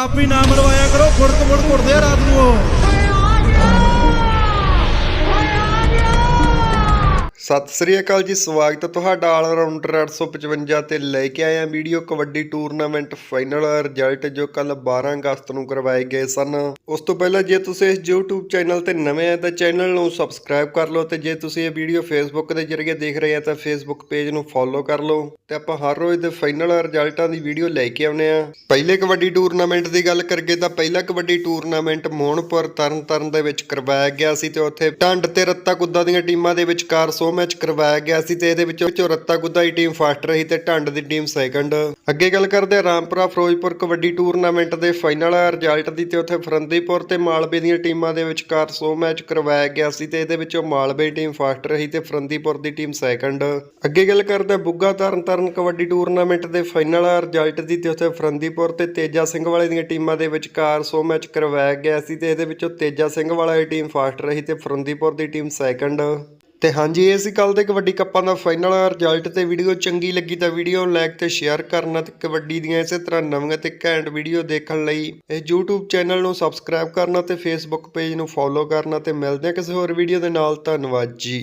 ਆਪ ਹੀ ਨਾ ਮਰਵਾਇਆ ਕਰੋ ਫੁੜਕ ਫੁੜ ਘੁੱਟਦੇ ਆ ਰਾਤ ਨੂੰ। ਉਹ ਸਤਿ ਸ੍ਰੀ ਅਕਾਲ ਜੀ, ਸਵਾਗਤ ਹੈ ਤੁਹਾਡਾ ਆਲ ਰਾਊਂਡਰ 855 ਤੇ ਲੈ ਕੇ ਆਏ ਹਾਂ video kabaddi tournament final result ਜੋ ਕੱਲ 12 ਅਗਸਤ ਨੂੰ ਕਰਵਾਏ ਗਏ ਸਨ। ਉਸ ਤੋਂ ਪਹਿਲਾਂ ਜੇ ਤੁਸੀਂ ਇਸ YouTube ਚੈਨਲ ਤੇ ਨਵੇਂ ਆ ਤਾਂ ਚੈਨਲ ਨੂੰ ਸਬਸਕ੍ਰਾਈਬ ਕਰ ਲਓ ਤੇ ਜੇ ਤੁਸੀਂ ਇਹ ਵੀਡੀਓ Facebook ਦੇ ਜ਼ਰੀਏ ਦੇਖ ਰਹੇ ਆ ਤਾਂ Facebook ਪੇਜ ਨੂੰ ਫੋਲੋ ਕਰ ਲਓ ਤੇ ਆਪਾਂ ਹਰ ਰੋਜ਼ ਦੇ ਫਾਈਨਲ ਰਿਜ਼ਲਟਾਂ ਦੀ ਵੀਡੀਓ ਲੈ ਕੇ ਆਉਨੇ ਆ ਪਹਿਲੇ ਕਬੱਡੀ ਟੂਰਨਾਮੈਂਟ ਦੀ ਗੱਲ ਕਰੀਏ ਤਾਂ ਪਹਿਲਾ ਕਬੱਡੀ ਟੂਰਨਾਮੈਂਟ ਮੋਹਨਪੁਰ ਤਰਨਤਾਰਨ ਦੇ ਵਿੱਚ ਕਰਵਾਇਆ ਗਿਆ ਸੀ ਤੇ ਉੱਥੇ ਢੰਡ ਤੇ ਰੱਤਾ ਕੁੱਦਾ ਦੀਆਂ ਟੀਮਾਂ ਦੇ ਵਿਚਕਾਰ ਸੋਮ ਮੈਚ ਕਰਵਾਇਆ ਗਿਆ ਸੀ ਤੇ ਇਹਦੇ ਵਿੱਚੋਂ ਵਿੱਚੋਂ ਰੱਤਾ ਕੁੱਦਾ ਦੀ ਟੀਮ ਫਸਟ ਰਹੀ ਤੇ ਢੰਡ ਦੀ ਟੀਮ ਸੈਕੰਡ ਅੱਗੇ ਗੱਲ ਕਰਦੇ ਹਾਂ ਰਾਮਪੁਰਾ, ਫਿਰੋਜ਼ਪੁਰ ਕਬੱਡੀ ਟੂਰਨਾਮੈਂਟ ਦੇ ਫਾਈਨਲ ਰਿਜ਼ਲਟ ਦੀ ਤੇ ਉੱਥੇ ਫਰੰਦੀਪੁਰ ਤੇ ਮਾਲਵੇ ਦੀਆਂ ਟੀਮਾਂ ਦੇ ਵਿਚਕਾਰ 100 ਮੈਚ ਕਰਵਾਇਆ ਗਿਆ ਸੀ ਤੇ ਇਹਦੇ ਵਿੱਚੋਂ ਮਾਲਵੇ ਟੀਮ ਫਸਟ ਰਹੀ ਤੇ ਫਰੰਦੀਪੁਰ ਦੀ ਟੀਮ ਸੈਕੰਡ ਅੱਗੇ ਗੱਲ ਕਰਦੇ ਹਾਂ ਬੁੱਗਾ ਤਰਨਤਾਰਨ ਕਬੱਡੀ ਟੂਰਨਾਮੈਂਟ ਦੇ ਫਾਈਨਲ ਰਿਜ਼ਲਟ ਦੀ ਤੇ ਉੱਥੇ ਫਰੰਦੀਪੁਰ ਤੇ ਤੇਜਾ ਸਿੰਘ ਵਾਲੇ ਦੀਆਂ ਟੀਮਾਂ ਦੇ ਵਿਚਕਾਰ 100 ਮੈਚ ਕਰਵਾਇਆ ਗਿਆ ਸੀ ਤੇ ਇਹਦੇ ਵਿੱਚੋਂ ਤੇਜਾ ਸਿੰਘ ਵਾਲਾ ਦੀ ਟੀਮ ਫਸਟ ਰਹੀ ਤੇ ਫਰੰਦੀਪੁਰ ਦੀ ਟੀਮ ਸੈਕੰਡ ਤੇ ਹਾਂਜੀ ਇਸ ਸੀ ਕੱਲ ਦੇ ਕਬੱਡੀ ਕੱਪਾਂ ਦਾ ਫਾਈਨਲ ਰਿਜ਼ਲਟ ਤੇ ਵੀਡੀਓ ਚੰਗੀ ਲੱਗੀ ਤਾਂ ਵੀਡੀਓ ਨੂੰ ਲਾਈਕ ਤੇ ਸ਼ੇਅਰ ਕਰਨਾ ਤੇ ਕਬੱਡੀ ਦੀਆਂ ਇਸੇ ਤਰ੍ਹਾਂ ਨਵੀਆਂ ਤੇ ਘੈਂਟ ਵੀਡੀਓ ਦੇਖਣ ਲਈ ਇਹ YouTube ਚੈਨਲ ਨੂੰ ਸਬਸਕ੍ਰਾਈਬ ਕਰਨਾ ਤੇ Facebook ਪੇਜ ਨੂੰ ਫੋਲੋ ਕਰਨਾ ਤੇ ਮਿਲਦੇ ਹਾਂ ਕਿਸੇ ਹੋਰ ਵੀਡੀਓ ਦੇ ਨਾਲ, ਧੰਨਵਾਦ ਜੀ।